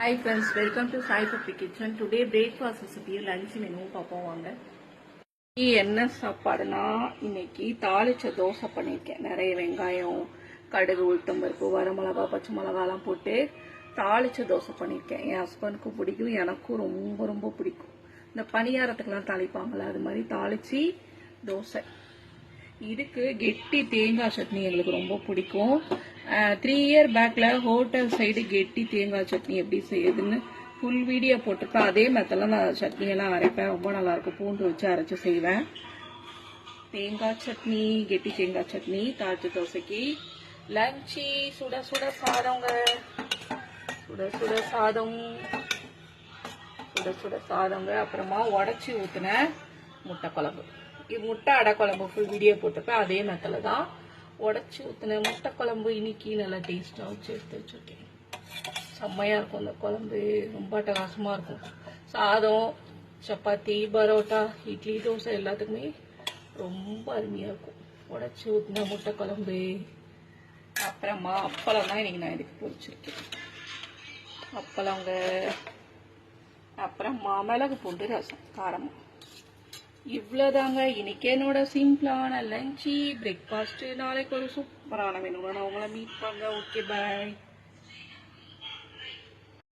Hi friends welcome to Sai puppy kitchen today breakfast recipe lunch menu பார்ப்போம் வாங்க. இன்னைக்கு என்ன சாப்பாடுனா இன்னைக்கு தாளிச்ச தோசை பண்ணியிருக்கேன் நிறைய வெங்காயம் கடுகு உளுத்தம் பருப்பு வரமிளகா பச்சை மிளகாலாம் போட்டு தாளிச்ச தோசை பண்ணியிருக்கேன் என் ஹஸ்பண்டுக்கும் பிடிக்கும் எனக்கும் ரொம்ப ரொம்ப பிடிக்கும். இந்த பணியாரத்துக்கெலாம் தாளிப்பாங்களே அது மாதிரி தாளிச்சு தோசை. இதுக்கு கெட்டி தேங்காய் சட்னி எங்களுக்கு ரொம்ப பிடிக்கும். த்ரீ இயர் பேக்கில் ஹோட்டல் சைடு கெட்டி தேங்காய் சட்னி எப்படி செய்யுதுன்னு ஃபுல் வீடியோ போட்டிருப்பேன் அதே மாதிரிலாம் நான் சட்னியெல்லாம் அரைப்பேன். ரொம்ப நல்லாயிருக்கும் பூண்டு வச்சு அரைச்சி செய்வேன். தேங்காய் சட்னி கெட்டி தேங்காய் சட்னி தாழ்ச்சி தோசைக்கு லஞ்சி சுட சுட சாதங்க சுட சுட சாதம். சுட சுட சாதங்க அப்புறமா உடச்சி ஊற்றின முட்டை குழம்பு. முட்டை அடை குழம்பு ஃபுல் வீடியோ போட்டிருப்பேன். அதே மெத்தில் தான் உடச்சி ஊற்றின முட்டை குழம்பு இன்னைக்கு நல்லா டேஸ்ட்டாக வச்சு எடுத்து வச்சுருக்கேன். செம்மையாக இருக்கும் அந்த குழம்பு. ரொம்ப அட்டகாசமாக இருக்கும். சாதம் சப்பாத்தி பரோட்டா இட்லி தோசை எல்லாத்துக்குமே ரொம்ப அருமையாக இருக்கும். உடச்சி ஊற்றின முட்டை குழம்பு. அப்புறமா அப்பளம் தான் இன்னைக்கு நான் இதுக்கு பொறிச்சிருக்கேன் அப்பளங்க அப்புறம் மிளகு பூண்டு ரசம் காரமாக இவ்வளோதாங்க இன்னைக்கு என்னோட சிம்பிளான லஞ்சு பிரேக்ஃபாஸ்ட்டு நாளைக்கு ஒரு சூப்பரான மெனுவை நான் உங்களை மீட் பண்ணுறேன் ஓகே பாய்